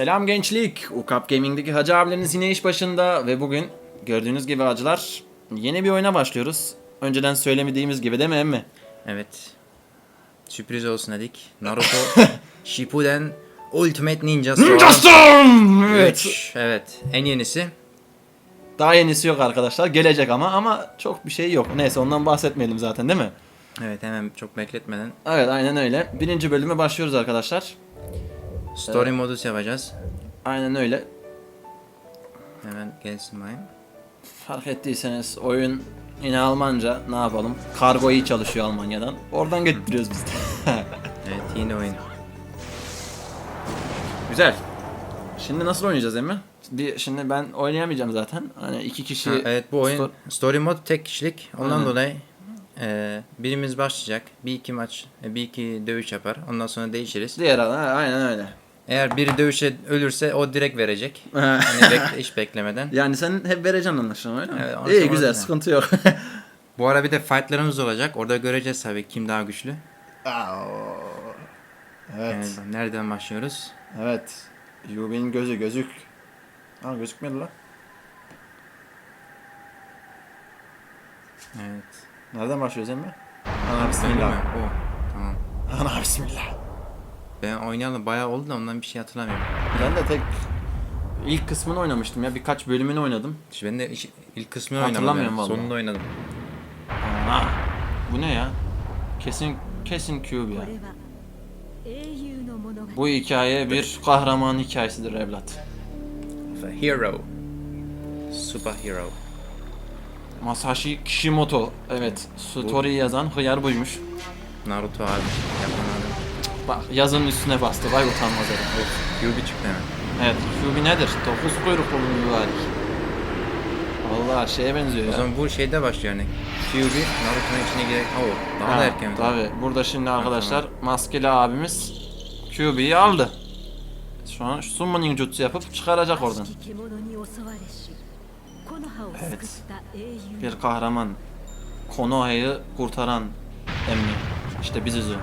Selam gençlik. Ukap Gaming'deki hacı abileriniz yine iş başında ve bugün gördüğünüz gibi hacılar yeni bir oyuna başlıyoruz. Önceden söylemediğimiz gibi değil mi emmi? Evet. Sürpriz olsun dedik. Naruto Shippuden Ultimate Ninja Storm. Ninja Storm! Evet. Üç, Evet. En yenisi. Daha yenisi yok arkadaşlar. Gelecek ama ama çok bir şey yok. Neyse ondan bahsetmeyelim zaten değil mi? Evet hemen çok bekletmeden Evet aynen öyle. Birinci bölüme başlıyoruz arkadaşlar. Story modus yapacağız. Aynen öyle. Hemen gelsin bayım. Fark ettiyseniz oyun yine Almanca. Ne yapalım? Kargo iyi çalışıyor Almanya'dan. Oradan getiriyoruz biz de. Evet yeni oyun. Güzel. Şimdi nasıl oynayacağız Emre? Bir, şimdi ben oynayamayacağım zaten. Hani iki kişi... Ha, evet bu oyun Sto- story mod tek kişilik. Ondan Aynen. dolayı e, birimiz başlayacak. Bir iki maç, e, bir iki dövüş yapar. Ondan sonra değişiriz. Diğer ha, aynen öyle. Eğer biri dövüşe ölürse o direkt verecek. Hani bek- hiç beklemeden. yani sen hep vereceksin anlaşılan öyle mi? Evet, İyi güzel öyle. sıkıntı yok. Bu ara bir de fightlarımız olacak. Orada göreceğiz tabii kim daha güçlü. evet. Yani nereden başlıyoruz? Evet. Yubi'nin gözü gözük. Ha gözükmedi lan. Evet. Nereden başlıyoruz Emre? Ana bismillah. O. Tamam. Ana bismillah. Ben oynayalı bayağı oldu da ondan bir şey hatırlamıyorum. Ben de tek ilk kısmını oynamıştım ya. Birkaç bölümünü oynadım. İşte ben de iş- ilk kısmını Hatırlamıyorum oynamadım. vallahi. Sonunda oynadım. Ana. Bu ne ya? Kesin kesin Cube ya. これは英雄の物語 Bu hikaye bir kahraman hikayesidir evlat. Of a hero. Super hero. Masashi Kishimoto. Evet. Story yazan hıyar buymuş. Naruto abi. Yapan adam. Bak yazının üstüne bastı. Vay utanmaz herif. Evet, Yubi çıktı hemen. Evet. Yubi nedir? Dokuz kuyruklu bir mübarek. Valla şeye benziyor ya. O zaman bu şeyde başlıyor yani. Kyuubi Naruto'nun içine girerek o daha ha, da erken. Tabi. Burada şimdi arkadaşlar tamam. maskeli abimiz Kyuubi'yi aldı. Şu an summoning jutsu yapıp çıkaracak oradan. Evet. Bir kahraman. Konoha'yı kurtaran emmi. İşte biziz o.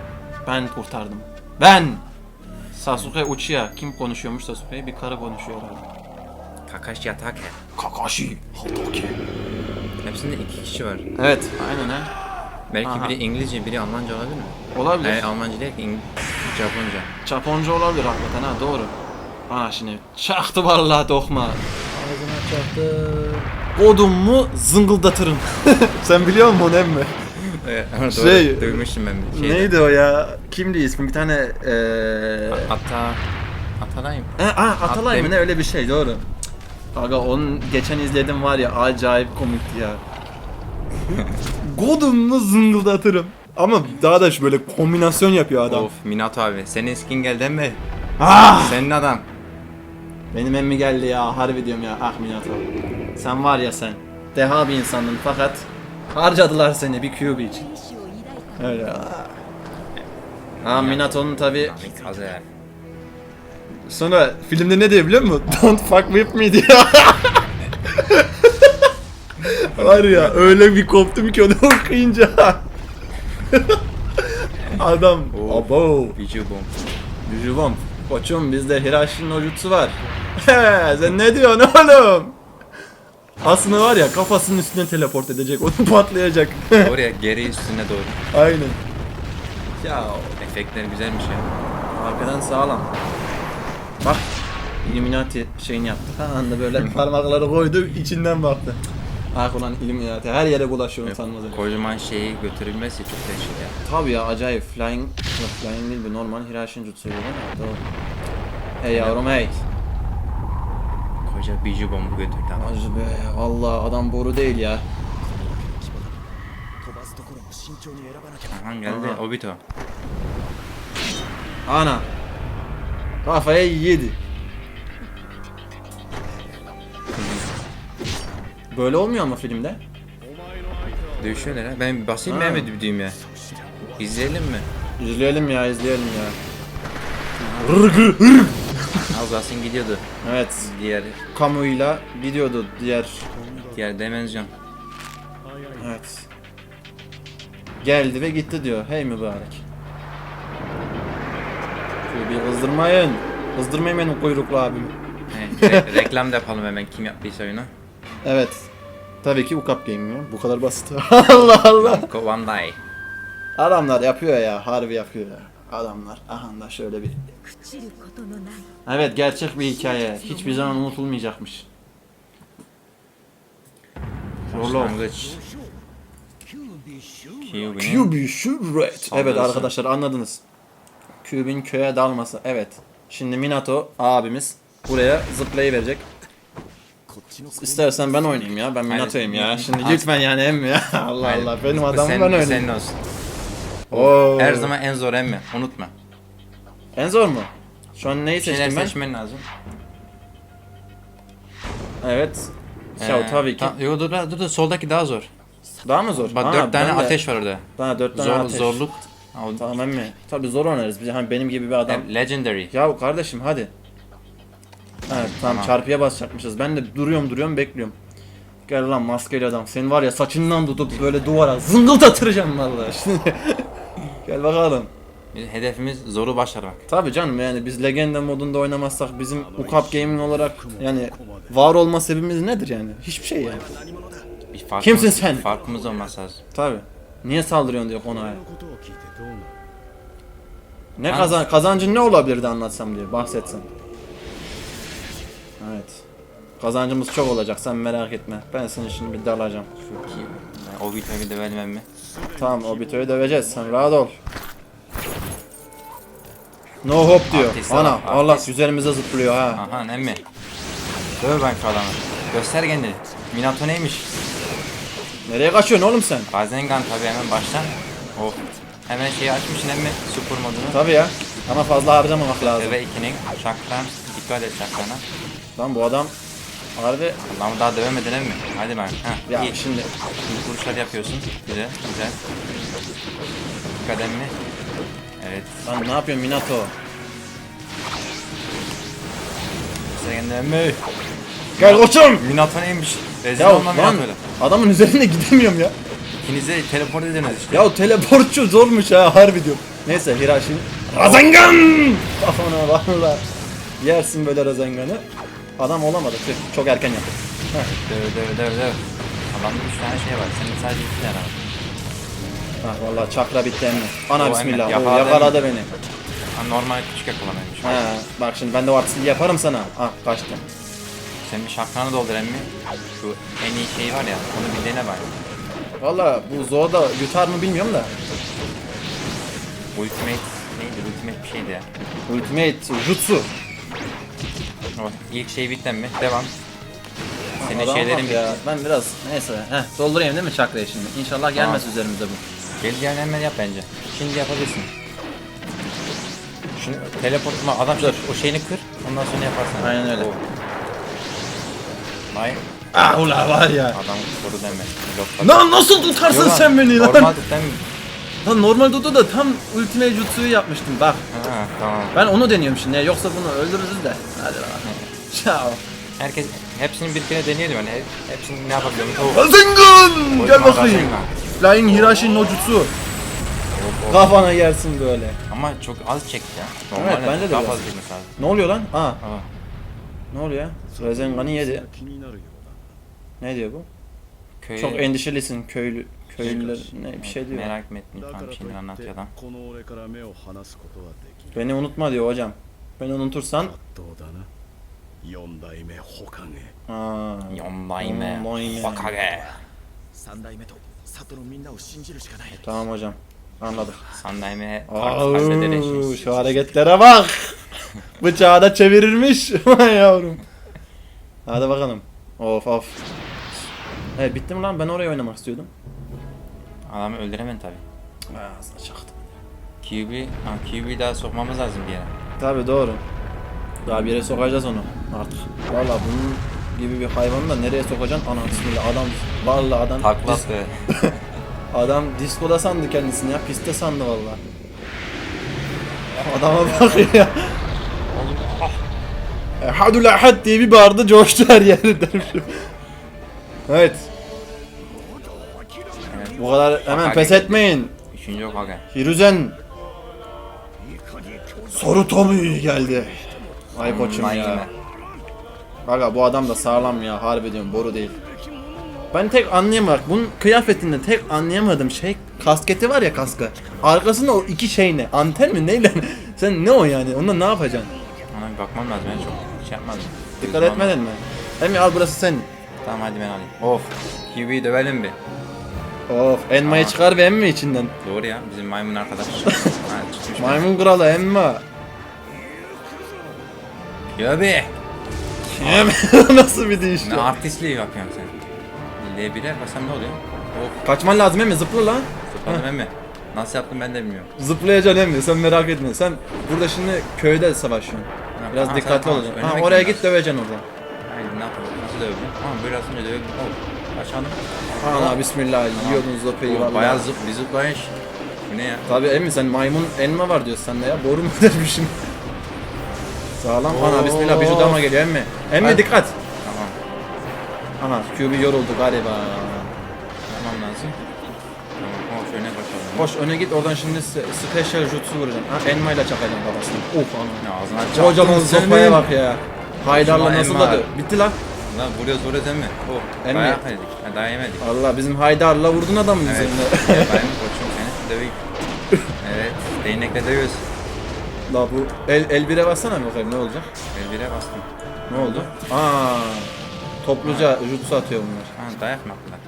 Ben kurtardım. Ben! Sasuke Uchiha. Kim konuşuyormuş Sasuke'yi? Bir karı konuşuyor herhalde. Kakashi Atake. Kakashi Hatake. Hepsinde iki kişi var. Evet. Aynen ha. Belki Aha. biri İngilizce, biri Almanca olabilir mi? Olabilir. Hayır Almanca değil ki İng- Japonca. Japonca olabilir hakikaten ha doğru. Ana şimdi çaktı vallahi dokma. Ağzına çaktı. Odum mu zıngıldatırım. Sen biliyor musun emmi? Evet, Şey- duymuştum ben bir şeyde. Neydi o ya? Kimdi ismi? Bir tane eee... Ata... Atalay mı? E, aa, Atalay mı ne öyle bir şey doğru. Aga onun geçen izledim var ya acayip komikti ya. Godum'u zıngıldatırım. Ama daha da şu böyle kombinasyon yapıyor adam. Of Minato abi. Senin skin geldi mi? Ah! Senin adam. Benim emmi geldi ya harbi diyorum ya ah Minato. Sen var ya sen. Deha bir insandın fakat Harcadılar seni bir QB için. Öyle. Ha Minato'nun tabi... Sonra filmde ne diyor biliyor musun? Don't fuck with me diyor. Var ya öyle bir koptum ki onu okuyunca. Adam. Oh, Abo. Bijubom. Bijubom. Koçum bizde Hirashi'nin hocutsu var. He sen ne diyorsun oğlum? Aslında var ya kafasının üstüne teleport edecek. Onu patlayacak. Oraya geri üstüne doğru. Aynen. Ya Efektler güzelmiş ya. arkadan sağlam. Bak. Illuminati şeyini yaptı. Ha anda böyle parmakları koydu içinden baktı. Ah ulan Illuminati her yere bulaşıyor sanmaz öyle. Kocaman şeyi götürülmesi çok değişik ya. Tabii ya acayip flying flying değil bu normal Hirashin jutsu değil mi? Doğru. Hey yavrum hey. Koca biju bombu götürdü ama. Acı be valla adam boru değil ya. Aha geldi Aha. Obito. Ana. Kafaya yedi. Böyle olmuyor mu filmde? Dövüşüyorlar ha. Ben basayım Ha. Mehmet düğüm ya? İzleyelim mi? İzleyelim ya izleyelim ya. Az basın gidiyordu. Evet Diğer kamuyla gidiyordu diğer. diğer dimensyon. Evet. Geldi ve gitti diyor. Hey mübarek. Şöyle bir kızdırmayın. Kızdırmayın benim kuyruklu. Evet, re- reklam da yapalım hemen kim yaptıysa oyunu. Evet. Tabii ki Ukap Game ya. Bu kadar basit. Allah Allah. One Day. Adamlar yapıyor ya. Harbi yapıyor ya adamlar. Aha da şöyle bir. Evet gerçek bir hikaye. Hiçbir zaman unutulmayacakmış. Prolog. Kyubi Shurret. Evet arkadaşlar anladınız. Kyubi'nin köye dalması. Evet. Şimdi Minato abimiz buraya zıplayıverecek. İstersen ben oynayayım ya. Ben Minato'yum ya. Şimdi lütfen yani em ya. Allah Allah. Benim adamım ben oynayayım. Senin olsun. Oo. Her zaman en zor emmi. Unutma. En zor mu? Şu an neyi Bir şeyler ben? seçmen lazım. Evet. Ya Ee, tabii ki. ta- Yo dur, dur dur soldaki daha zor. Daha mı zor? Bak Ha, dört tane ben de- ateş var orada. Ha dört tane Zor, ateş. zorluk. Ha, o- Tamam emmi. Tabii zor oynarız. Bir- Hani benim gibi bir adam. Legendary. Ya kardeşim hadi. Evet tamam, Tamam. çarpıya basacakmışız. Ben de duruyorum duruyorum bekliyorum. Gel lan maskeli adam. Senin var ya saçından tutup böyle duvara zıngıldatıracağım vallahi. Şimdi Gel bakalım. Hedefimiz zoru başarmak. Tabii canım yani biz legenda modunda oynamazsak bizim Ukap Gaming olarak yani var olma sebebimiz nedir yani? Hiçbir şey yani. Bir farkımız, Kimsin sen? Farkımız olmaz lazım. Tabii. Niye saldırıyorsun diyor konağa. Ne kazan kazancın ne olabilirdi anlatsam diye bahsetsin. Evet. Kazancımız çok olacak sen merak etme. Ben senin şimdi bir dalacağım. Çok iyi. Yani o vitamini de vermem mi? Tamam Obito'yu döveceğiz sen rahat ol. No hop diyor. Artist Ana adam, Allah artist. üzerimize zıplıyor ha. Aha emmi. Döv ben şu adamı. Göster kendini. Minato neymiş? Nereye kaçıyorsun oğlum sen? Rasengan tabi hemen baştan. Of. Hemen şeyi açmışsın emmi. Super modunu. Tabii ya. Ama fazla harcamamak lazım. Deve 2'nin çakran. Dikkat et çakrana. Lan bu adam harbi Adamı daha dövemedin emmi. Hadi ben. Heh, ya iyi. şimdi İyi vuruşlar yapıyorsun. Güzel, güzel. Dikkat emmi. Evet. lan ne yapıyorsun Minato? Kendini emmi. Gel koçum. Minato neymiş? Rezil Ya olma lan Minato'yla. adamın üzerine gidemiyorum ya. İkinize teleport ediniz işte. Ya teleportçu zormuş ha harbi diyorum. Neyse Hirashin. Rasengan! Kafana valla. Yersin böyle Rasengan'ı. Adam olamadı. Tüh, Çok erken yaptı. Heh. Döv döv döv döv. Adamda 3 tane şey var. Senin sadece 2 tane var. Ha valla çakra bitti emmi. Ana O bismillah. emmi, O yakaladı yakaladı beni. Ha, normal küçük yakalamaymış. Ha, bak şimdi ben de o artistliği yaparım sana. Ah kaçtım. Sen bir şakranı doldur emmi. Şu en iyi şey var ya. Onu bir dene bari. Valla bu Zoda yutar mı bilmiyorum da. Ultimate neydi? Ultimate bir şeydi ya. Ultimate Jutsu. O ilk şey bitti mi? Devam. Senin Adam şeylerin bak bitti. ya. Ben biraz neyse. Heh, doldurayım değil mi çakrayı şimdi? İnşallah gelmez Tamam. üzerimize bu. Geleceğini hemen yap bence. Şimdi yapabilirsin. Şunu teleport adam şu, o şeyini kır. Ondan sonra yaparsın. Aynen öyle. O. Vay. Ah ula var ya. Adam koru deme. Blokla. Lan nasıl tutarsın sen beni lan? Normal tut deme. Lan normal Dodo da tam Ultimate Jutsu'yu yapmıştım bak. Tamam. Ben onu deniyorum şimdi. Yoksa bunu öldürürüz de. Hadi bakalım. Ciao. Herkes hepsini birbirine deneyelim yani. Hepsini ne yapabiliyorum? Tavuk. Rasengan! Gel bakayım. Flying Hirashi no jutsu. Kafana yersin böyle. Ama çok az çekti ya. Normalde bence de daha biraz. fazla çekmesi lazım. Ne oluyor lan? Aa, Ama ne oluyor ya? Rasengan'ı yedi. Ne diyor bu? köye Çok endişelisin köylü köylüler ne bir şey diyor. merak etmeyin だだ falan から bir と şeyler いっ anlatıyor て adam. この俺から目を離すことはできる Beni unutma diyor hocam. Beni unutursan 圧倒だな四代目保管へ Aa, Yondaime Yondaime. Hokage 三代目と里のみんなを信じるしかない tamam hocam. Anladım. Sandaime Au, Farfadede şu hareketlere bak. Bıçağı da çevirirmiş. Vay yavrum. Hadi bakalım. Of of. Evet bitti mi lan? Ben oraya oynamak istiyordum. Adamı öldüremem tabi. Ağzına çaktım. QB, ha QB daha sokmamız lazım bir yere. Tabi doğru. Daha bir yere sokacağız onu artık. Valla bunun gibi bir hayvanı da nereye sokacaksın? Ana bismillah adam valla adam Takla dis- attı. adam diskoda sandı kendisini ya piste sandı valla. Adama bak ya. E, Hadu la had diye bir bağırdı coştu her yerde. Evet. Bu kadar hemen pes etmeyin. Üçüncü Hokage. Hiruzen. Sorutomu geldi. Ay koçum ya. yine. Aga bu adam da sağlam ya harbi diyorum boru değil. Ben tek anlayamadım. Bunun kıyafetinde tek anlayamadığım şey kasketi var ya kaskı. Arkasında o iki şey ne? Anten mi neyle? Sen ne o yani? Ondan ne yapacaksın? Ona bir bakmam lazım. Ben çok şey yapmadım. Dikkat etmedin mi? Emi al burası senin. Tamam hadi ben alayım. Of. QB'yi dövelim bir. Of elmayı Aa. çıkar ve emmi içinden. Doğru ya. Bizim maymun arkadaş. ha, çıkmış. Maymun kralı emma. Em Nasıl bir değiş Ne ya? artistliği yapıyorsun sen. L1'e basam ne oluyor? Of. Kaçman lazım emmi zıpla lan. Zıpladım mi? Nasıl yaptım ben de bilmiyorum. Zıplayacaksın emmi sen merak etme. Sen burada şimdi köyde savaşıyorsun. Biraz Aha, dikkatli sen- olacaksın. önüme Ha, oraya git döveceksin orada. Hayır ne yapalım? Nasıl dövebilirim? Tamam böyle atınca dövebilirim. Oh. Aşağıda. Ana bismillah yiyordun zopayı Oh, vallahi. Bayağı zıp, bir zıplayış. Bu ne ya? Tabii emmi sen maymun elma var diyorsun sende ya. Boru mu dermişim? Sağlam. Ana bismillah bir dama geliyor emmi. Emmi Hadi. dikkat. Tamam. Aha QB yoruldu galiba. Tamam lazım. Tamam. Oh şöyle bakalım. Koş öne git oradan şimdi special jutsu vuracaksın. Ha elma ile çakacaksın kafasını. Of ana. Ne ağzına çarptın Kocaman sopaya bak ya. Haydarla nasıl elma. da dö- Bitti lan. Lan vuruyoruz vuruyoruz değil mi? Oh. Emmi. Dayak yedik. Ha, dayak yemedik. Allah bizim Haydar'la vurdun adamın Evet. üzerine. ben koçum seni döveyim. Evet. Değnekle dövüyoruz. La bu el, el bire bassana bakayım ne olacak? Elbire bastım. Ne oldu? Aa, topluca jutsu atıyor bunlar. Ha dayak mı attılar?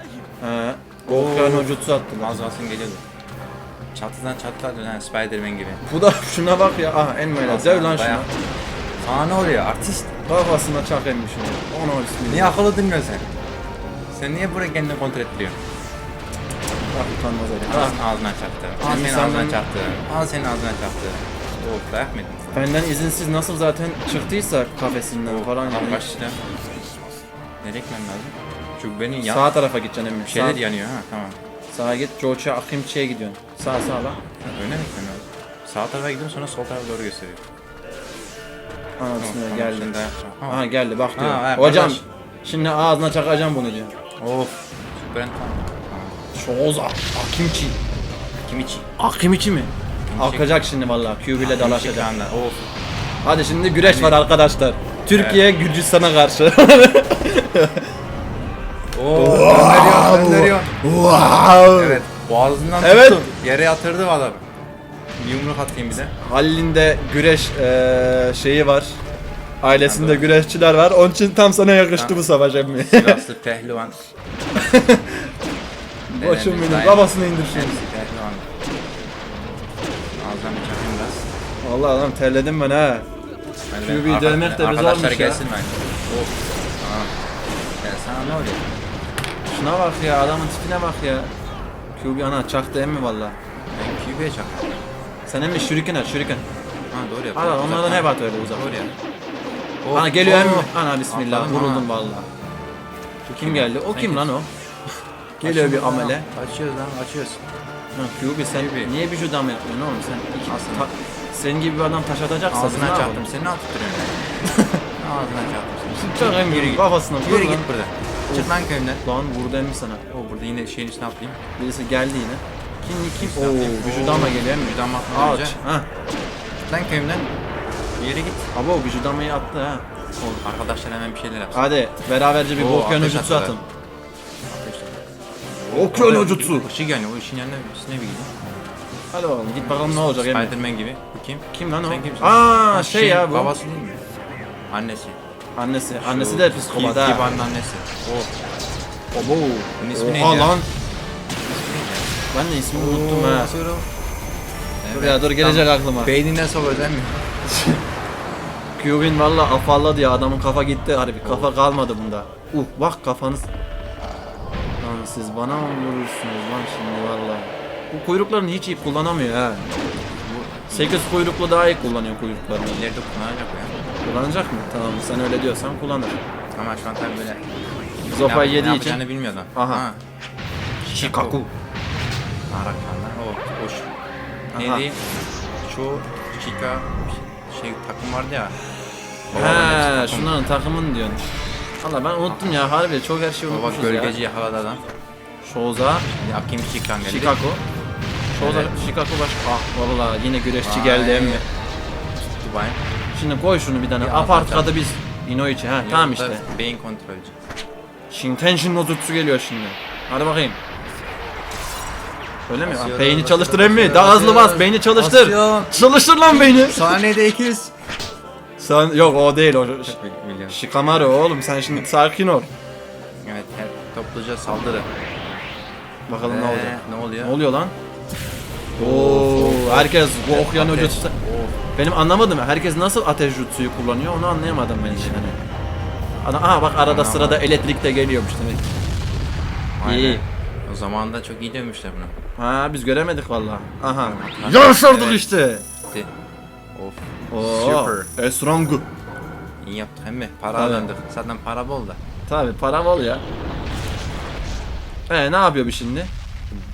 He. Volkan jutsu attılar. Az geliyordu. Çatıdan çatıdan dönen Spiderman gibi. Bu da şuna bak ya. Aha elmayla. Zev lan şuna. Sana ne oluyor artist? Kafasına çak emmiş şunu. Ona bismillah. Niye akıllı dinliyorsun sen? Sen niye buraya kendini kontrol ettiriyorsun? Ah utanmaz herif. Al ağzına çaktı. Al senin sen ağzına çaktı. Al senin ağzına çaktı. Oh dayak mı yedin? Benden izinsiz nasıl zaten çıktıysa kafesinden falan. Yani. başla. Nereye gitmem lazım? Çünkü benim yan Sağ tarafa gideceksin emmi. bir şeyler Sağ, yanıyor ha tamam. sağa git. Jocha Akimçi'ye gidiyorsun. Sağ sağ lan. Ha, öyle mi gitmem lazım? Sağ tarafa gidiyorum sonra sol tarafa doğru gösteriyor. Ana Tamam, bismillah tamam, geldi. Ha. Aha geldi bak diyor. Ha, Hocam kardeş. şimdi ağzına çakacağım bunu diyor. Of. Süper tamam. Şoz Akimçi. Kimichi. Akimiçi mi? Akacak şimdi vallahi. QB ile dalaşacak. Kimichi Of. Hadi şimdi güreş var arkadaşlar. Türkiye Gürcistan'a karşı. Oo, gönderiyor, gönderiyor. wow. Evet, boğazından Evet. tuttu. Yere yatırdı adam. Bir yumruk atayım bize. Halil'in de güreş eee, şeyi var. Ailesinde güreşçiler var. Onun için tam sana yakıştı bu savaş emmi. Sivaslı pehlivan. Benim daim- kafasına indir şimdi. Hepsi pehlivan. Ağzından bir çakayım biraz. Allah adam terledim ben ha. Hadi Şunu ben bir dövmek de Arkadaşlar zormuş ya. gelsin ben. Of. Tamam. Ya sana ne oluyor? Şuna bak ya adamın tipine bak ya. QB ana çaktı emmi valla. Ben QB'ye çakıyorum. Sen emmi şuriken at şuriken. Ha doğru yapıyor. Ana onlardan hep at öyle uzak. Doğru ya. Ana Of, geliyor emmi. Ana bismillah Atladım vuruldum valla. Kim geldi? O kim lan o? Geliyor bir lan, amele. Açıyoruz lan açıyoruz. QB sen QB. niye bir judam yapmıyorsun oğlum sen? iki, Aslında. ta- senin gibi bir adam taş atacaksa Ağzına çarptım. Seni ne tutturuyorsun? Ağzına çarptım. Çak emmi Yürü git. kafasına Yürü lan. git buradan. Çık lan köyümden. Lan vurdu emmi sana. O burada yine şeyin üstüne atlayayım. Birisi geldi yine. Kim kim? Üstüne Oo vücudama geliyor emmi. Vücudama atmadan Ağaç. önce. Ha. Çık lan köyümden. Yere git. Abo vücudamayı attı ha. Oğlum arkadaşlar hemen bir şeyler yapsın. Hadi beraberce bir Oo, Bokyan ateş jutsu attılar. atın. Bokyan jutsu. Işık yani o işin yanına üstüne bir gidin. Hadi oğlum git bakalım ne olacak emmi. Spiderman gibi. Bu kim? Kim lan o? Sen kimsin? Aa Ha, şey ya bu. Babası değil mi? Annesi. Annesi. Şu Annesi de psikopat Ki- ha. Kibar'ın annesi. O. Abo. Bunun ismi neydi Oha ya? lan. Ben de ismini unuttum ha. Suru. Dur ya dur gelecek aklıma. Beyninden değil mi? Kyubin valla afalladı ya adamın kafa gitti harbi kafa kalmadı bunda. Uh bak kafanız. Lan siz bana mı vurursunuz lan şimdi valla. Bu kuyruklarını hiç iyi kullanamıyor ha. 8 kuyruklu daha iyi kullanıyor kuyruklarını. İleride kullanacak ya. Kullanacak mı? Tamam sen öyle diyorsan kullanır. Ama şu an tabii böyle. Zopa ne yediği için. yapacağını bilmiyordu. Aha. Ha. Shikaku. Arakanlar. O. Hoş. Neydi? Şu Chica şey takım vardı ya. He şunların takımını diyorsun. Valla ben unuttum ya harbi çok her şeyi unutmuşuz gölgeci ya. yakaladı adam. Shoza, Şimdi Akim Chikan geldi. Chicago. Shoza, Evet. Chicago baş... Ah valla yine güreşçi Vay. geldi emmi. Dubai. Şimdi koy şunu bir tane. Ya, Apart kadı biz. Inoichi ha. Tamam işte. Beyin kontrolcü. Shintension no jutsu geliyor şimdi. Hadi bakayım. Öyle mi? Basıyorum, Beyni basıyorum, çalıştır emmi. basıyorum, Daha hızlı bas. basıyorum. Beyni çalıştır. Basıyorum. Çalıştır lan beyni. Saniyede 200. Sen yok o değil o. Biliyorum. Shikamaru oğlum sen şimdi sakin ol. Evet, her topluca saldırı. Bakalım ne Ee, olacak. Ne oluyor? Ne oluyor lan? Oo, herkes bu okuyan Ateş. jutsu. Benim anlamadım. Herkes nasıl ateş jutsuyu kullanıyor onu anlayamadım ben işte. Hani. Adam, aha bak arada sırada elektrik de geliyormuş demek. Aynen. İyi. Zaman da çok iyi dövmüşler bunu. Ha biz göremedik vallahi. Aha. Yaşardık Evet. işte. Gitti. Of. Oo. Super. Esrangu. İyi yaptık hem mi? Para Tabii. döndük. Zaten para bol da. Tabi param ol ya. E ne yapıyor bu şimdi?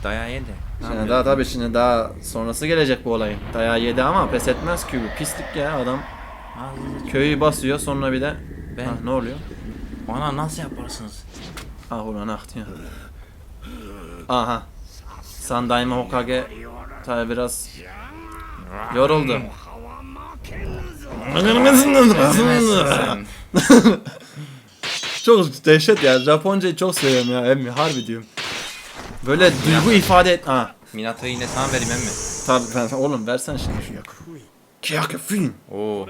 Dayağı yedi. Ne Şimdi yapıyor? daha tabii şimdi daha sonrası gelecek bu olayın. Dayağı yedi ama pes etmez ki bu. Pislik ya adam. Ağzınızı- Köyü basıyor sonra bir de. Ben- Ha, ne oluyor? Bana nasıl yaparsınız? Ah ulan ah diyor. Aha. Sandaime Hokage tabi biraz yoruldu. çok dehşet ya. Japoncayı çok seviyorum ya emmi. Harbi diyorum. Böyle duygu ifade et. Ha. Minato'yu yine sana vereyim emmi. Tabi ben oğlum versen şimdi şu yak. Kiyake fin. Oo.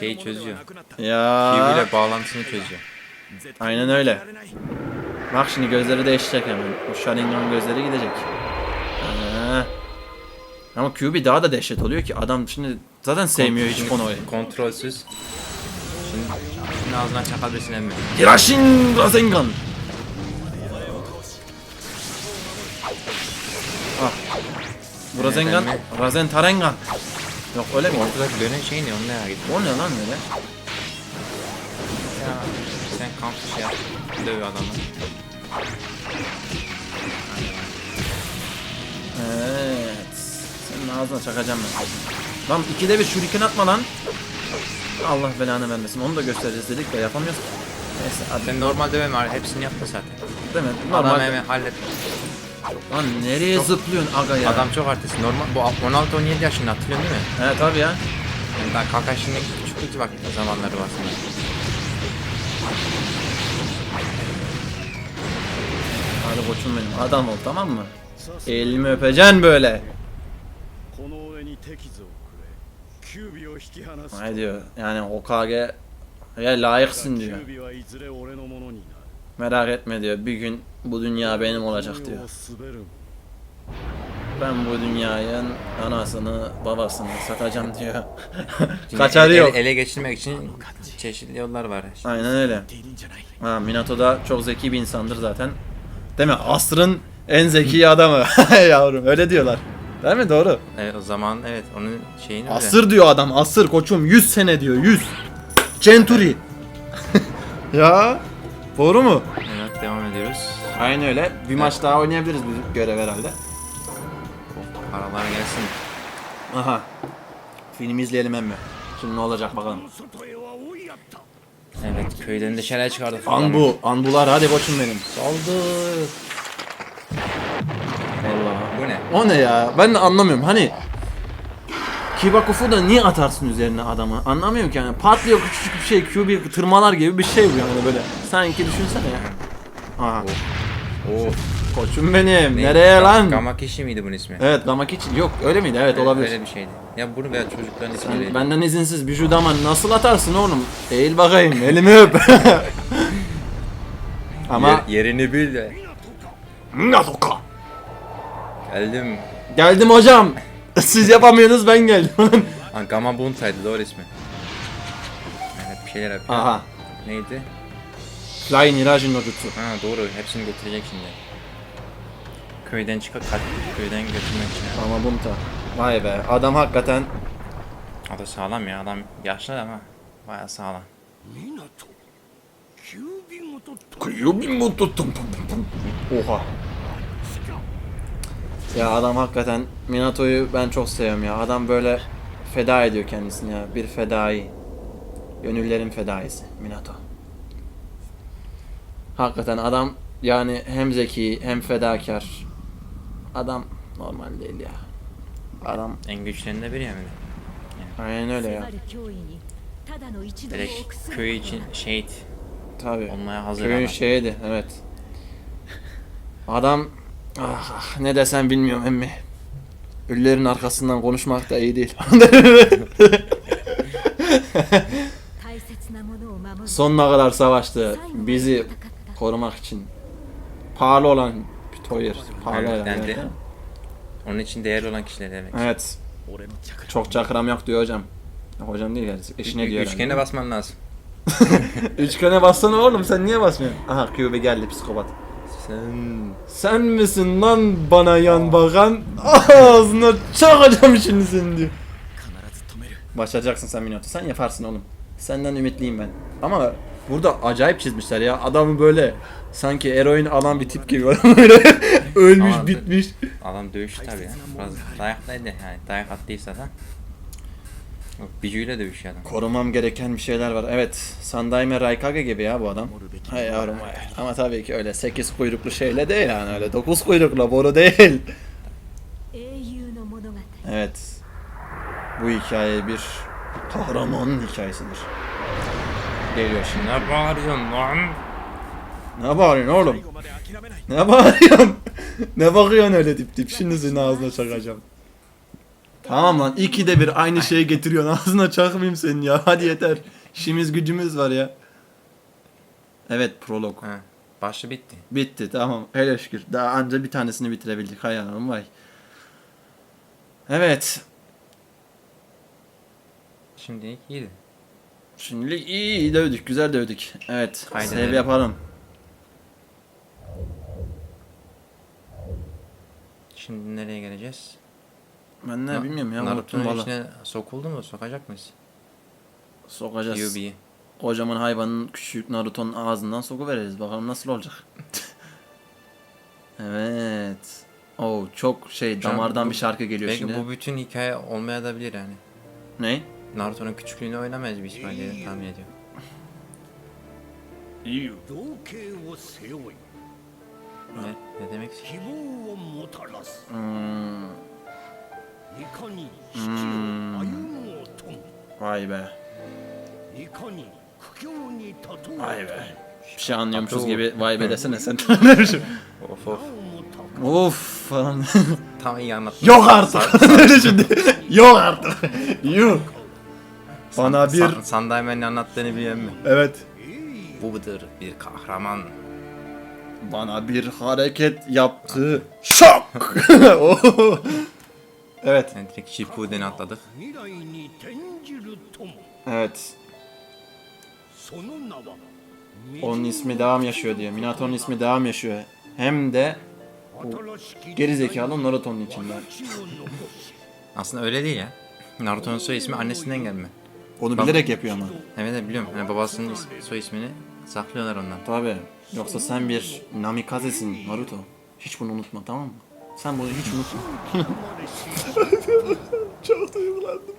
Şeyi çözüyor. Ya. Kiyu ile bağlantısını çözüyor. Aynen öyle. Bak şimdi gözleri değişecek hemen. O Sharingan gözleri gidecek. Ha. Ama QB daha da dehşet oluyor ki adam şimdi zaten sevmiyor hiç Kono'yu. Kontrolsüz. Şimdi, şimdi ağzından çakabilirsin hem mi? Hirashin Rasengan. Ah. Bu Rasengan? Rasen Tarengan. Yok öyle mi? Ortadaki dönen şey ne? Onu merak ettim. O ne lan öyle? Ya sen kamp şey yap. Döv adamı. Evet. Senin ağzına çakacağım ben. Lan ikide bir şuriken atma lan. Allah belanı vermesin. Onu da göstereceğiz dedik de yapamıyoruz. Neyse hadi. Sen normal dövme var. Hepsini yaptın zaten. Değil mi? Adam Normal. hemen hallet. Lan nereye zıplıyorsun aga ya? Adam çok artist. Normal bu 16-17 yaşında hatırlıyorsun değil mi? He tabi ya. Yani daha Kakashi'nin küçüklük bak zamanları var senin. Hadi koçum benim adam ol tamam mı? Elimi öpeceksin böyle. Ne diyor yani Hokage ya layıksın diyor. Merak etme diyor bir gün bu dünya benim olacak diyor ben bu dünyanın anasını babasını satacağım diyor. Kaçarı ele, yok. Ele geçirmek için çeşitli yollar var. Şimdi. Aynen öyle. Ha, Minato da çok zeki bir insandır zaten. Değil mi? Asrın en zeki adamı yavrum öyle diyorlar. Değil mi? Doğru. Evet o zaman evet onun şeyini Asır diyor adam asır koçum 100 sene diyor 100. Century. ya doğru mu? Evet devam ediyoruz. Aynen öyle. Bir evet. maç daha oynayabiliriz bizim görev herhalde. Paralar gelsin. Aha. Filmi izleyelim hem emmi. Şimdi ne olacak bakalım. Evet köyden de şeyler çıkardı falan. Anbu, anbular hadi koçum benim. Saldır. Allah. Bu ne? O ne ya? Ben de anlamıyorum. Hani Kibakufu da niye atarsın üzerine adamı? Anlamıyorum ki yani. Patlıyor küçücük bir şey, Q bir tırmalar gibi bir şey bu yani böyle. Sanki düşünsene ya. Aha. Oh. oh. Koçum benim. Ne? Nereye Ga- lan? Gamakishi miydi bunun ismi? Evet Gamak için. Yok öyle miydi? Evet olabilir. Öyle bir şeydi. Ya bunu veya çocukların ismi Sen benden izinsiz bir judama nasıl atarsın oğlum? Eğil bakayım elimi öp. Ama Yer- yerini bil de. Nadoka. Geldim. Geldim hocam. Siz yapamıyorsunuz ben geldim. Ha, Gama Bunta'ydı doğru ismi. Evet bir şeyler yapıyor. Aha. Neydi? Flying Hirajin no Jutsu. Ha doğru hepsini götürecek şimdi. Köyden çıkıp kat köyden götürmek için. yani. Ama bunta. Vay be adam hakikaten O da sağlam ya adam yaşlı ama baya sağlam. 港キュービーごと Kıyıbim mu tuttum Oha. Ya adam hakikaten Minato'yu ben çok seviyorum ya. Adam böyle feda ediyor kendisini ya. Bir fedai. Gönüllerin fedaisi Minato. Hakikaten adam yani hem zeki hem fedakar. Adam normal değil ya. Adam En güçlerinden biri yani. Yani Aynen öyle ya. 迫る脅威にただの一度を Direkt 臆する köy için şehit Tabii. olmaya hazır Köyün adam. şeyiydi evet. Adam ah, ah, ne desem bilmiyorum emmi. Ölülerin arkasından konuşmak da iyi değil. 大切なものを守る Sonuna kadar savaştı. 最後まで Bizi 戦った korumak için. Pahalı olan Hayır. Parayla yani. Onun için değerli olan kişiler demek. Evet. Çok çakram yok diyor hocam. Hocam değil yani eşine diyor. herhalde. Üçgene basman lazım. Üçgene bassana oğlum sen niye basmıyorsun? Aha QB geldi psikopat. Sen Sen misin lan bana yan bakan? Ağzına çakacağım şimdi seni diyor. Başlayacaksın sen Minot'u. Sen yaparsın oğlum. Senden ümitliyim ben. Ama burada acayip çizmişler ya. Adamı böyle Sanki eroin alan bir tip gibi var ölmüş Adam bitmiş. Adam dövüş tabi ya. Biraz dayaklaydı yani. Dayak attıysa da. Bicuyla dövüş adam. Korumam gereken bir şeyler var. Evet, Sandaime Raikage gibi ya bu adam. Hay yavrum hay. Ama tabii ki öyle 8 kuyruklu şeyle değil yani öyle 9 kuyruklu boru değil. Evet. Bu hikaye bir kahramanın hikayesidir. Geliyor şimdi. Ne bağırıyorsun lan? Ne bağırıyorsun oğlum? Ne bağırıyorsun? ne bakıyorsun öyle dip dip? Şimdi senin ağzına çakacağım. Tamam lan iki de bir aynı şeyi getiriyorsun. Ağzına çakmayayım senin ya. Hadi yeter. İşimiz gücümüz var ya. Evet prolog. He. Başı bitti. Bitti tamam. Hele şükür. Daha anca bir tanesini bitirebildik. Hay anam vay. Evet. Şimdilik iyiydi. Şimdilik iyi, iyi dövdük. Güzel dövdük. Evet. Haydi. Save yapalım. Şimdi nereye geleceğiz? Ben ne Na- bilmiyorum ya. Naruto'nun valla. içine sokuldu mu? Sokacak mıyız? Sokacağız. Yubi'yi. Kocaman hayvanın küçük Naruto'nun ağzından sokuveririz. Bakalım nasıl olacak. evet. Oo çok şey damardan bu- bir şarkı geliyor Belki şimdi. bu bütün hikaye olmayabilir yani. Ne? Naruto'nun küçüklüğünü oynamayız büyük ihtimalle diye tahmin ediyorum. Ne, ne demek? Hmm. Hmm. Vay be. Vay be. Bir şey anlıyormuşuz gibi vay be desene sen. of of. Of falan. Tam iyi anlatmış. Yok artık. Öyle şimdi. Yok artık. Yok. Bana bir... San, Sandaymen'in anlattığını bilen mi? Evet. Bu Budur bir kahraman. Bana bir hareket yaptı. Şok! Oh. evet. Yani direkt Shippuden'e atladık. Evet. Onun ismi devam yaşıyor diyor. Minato'nun ismi devam yaşıyor. Hem de geri zekalı Naruto'nun içinde. Aslında öyle değil ya. Naruto'nun soy ismi annesinden gelme. Onu Bab bilerek yapıyor ama. Evet evet biliyorum. Yani babasının soy ismini saklıyorlar ondan. Tabii. Yoksa sen bir namikazesin Naruto. Hiç bunu unutma tamam mı? Sen bunu hiç unutma. Çok duygulandım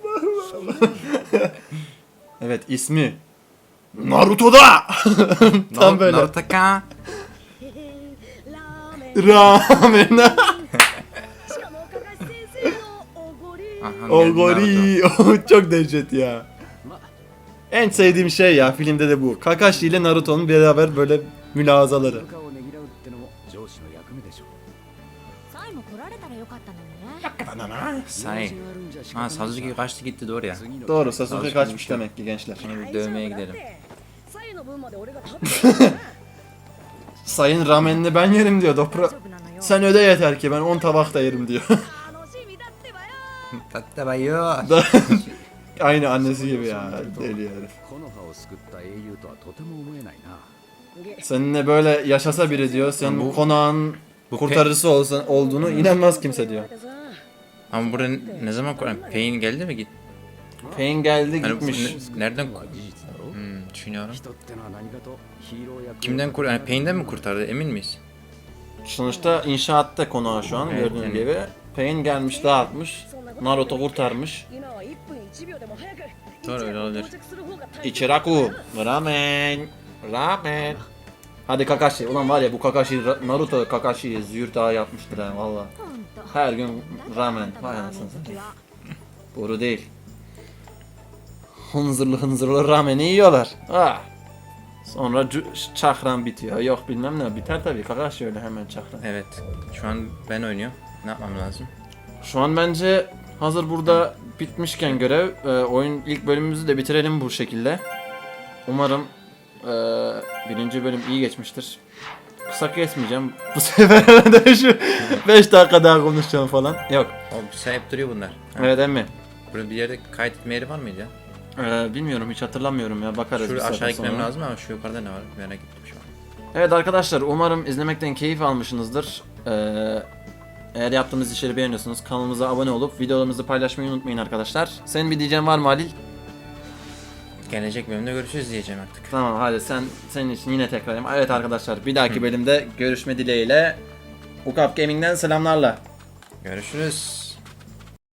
ben. evet ismi Naruto'da. Tam böyle. Naruto'ka. Ramen. Ogori. Çok dehşet ya. En sevdiğim şey ya filmde de bu. Kakashi ile Naruto'nun beraber böyle mülazaları. Say. Ha Sasuke kaçtı gitti doğru ya. Doğru Sasuke kaçmış demek ki gençler. Şimdi bir dövmeye gidelim. Sayın ramenini ben yerim diyor Dopra. Sen öde yeter ki ben 10 tabak da yerim diyor. Tattabayo. Aynı annesi gibi ya deli herif. Seninle böyle yaşasa biri diyor. Senin bu, konağın bu kurtarıcısı olsan, olduğunu inanmaz kimse diyor. Ama buraya ne zaman kuran? Pain geldi mi git? Pain geldi hani gitmiş. Ne, nereden hmm, düşünüyorum. Kimden kur? Yani Pain'den mi kurtardı? Emin miyiz? Sonuçta inşaatta konağı şu an gördüğün yani. gibi. Pain gelmiş dağıtmış. Naruto kurtarmış. Doğru öyle olabilir. İçiraku. Ramen. Ramen. Hadi Kakashi. Ulan var ya bu Kakashi, Naruto Kakashi'yi züğürt ağa yapmıştır ha valla. Her gün ramen. Vay anasını satayım. Boru değil. Hınzırlı hınzırlı rameni yiyorlar. Ah. Sonra çakran bitiyor. Yok bilmem ne biter tabii. Kakashi öyle hemen çakran. Evet. Şu an ben oynuyorum. Ne yapmam lazım? Şu an bence hazır burada bitmişken görev e, oyun ilk bölümümüzü de bitirelim bu şekilde. Umarım e, birinci bölüm iyi geçmiştir. Kısa kesmeyeceğim. Bu sefer de şu 5 dakika daha konuşacağım falan. Yok. O sayıp duruyor bunlar. Ha, Evet emmi. Burada bir yerde kaydetme yeri var mıydı ya? E, bilmiyorum hiç hatırlamıyorum ya bakarız. saatten aşağı gitmem sonra. lazım ama şu yukarıda ne var? Merak ettim şu an. Evet arkadaşlar umarım izlemekten keyif almışsınızdır. Ee, eğer yaptığımız işleri beğeniyorsanız kanalımıza abone olup videolarımızı paylaşmayı unutmayın arkadaşlar. Senin bir diyeceğin var mı Halil? Gelecek bölümde görüşürüz diyeceğim artık. Tamam hadi sen senin için yine tekrarlayayım. Evet arkadaşlar bir dahaki bölümde görüşme dileğiyle Ukap Gaming'den selamlarla. Görüşürüz.